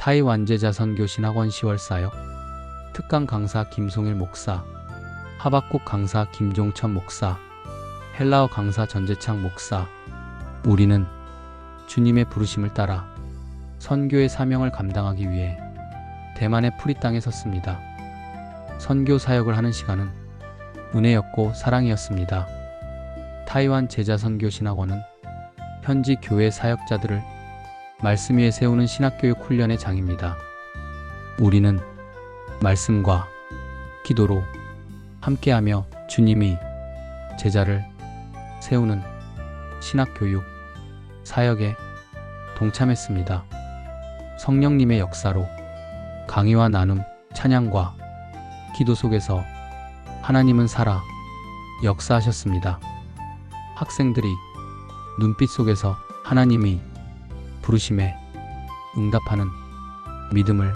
타이완 제자 선교 신학원 10월 사역 특강 강사 김송일 목사 하박국 강사 김종천 목사 헬라어 강사 전재창 목사 우리는 주님의 부르심을 따라 선교의 사명을 감당하기 위해 대만의 프리 땅에 섰습니다. 선교 사역을 하는 시간은 은혜였고 사랑이었습니다. 타이완 제자 선교 신학원은 현지 교회 사역자들을 말씀 위에 세우는 신학교육 훈련의 장입니다. 우리는 말씀과 기도로 함께하며 주님이 제자를 세우는 신학교육 사역에 동참했습니다. 성령님의 역사로 강의와 나눔, 찬양과 기도 속에서 하나님은 살아 역사하셨습니다. 학생들이 눈빛 속에서 하나님이 부르심에 응답하는 믿음을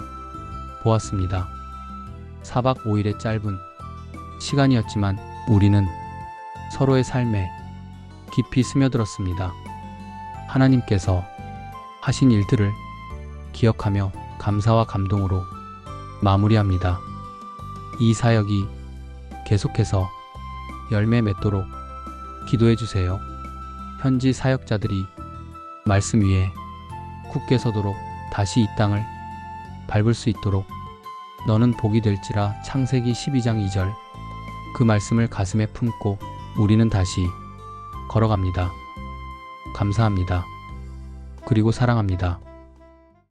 보았습니다. 4박 5일의 짧은 시간이었지만 우리는 서로의 삶에 깊이 스며들었습니다. 하나님께서 하신 일들을 기억하며 감사와 감동으로 마무리합니다. 이 사역이 계속해서 열매 맺도록 기도해 주세요. 현지 사역자들이 말씀 위에 굳게 서도록 다시 이 땅을 밟을 수 있도록 너는 복이 될지라 창세기 12장 2절 그 말씀을 가슴에 품고 우리는 다시 걸어갑니다. 감사합니다. 그리고 사랑합니다.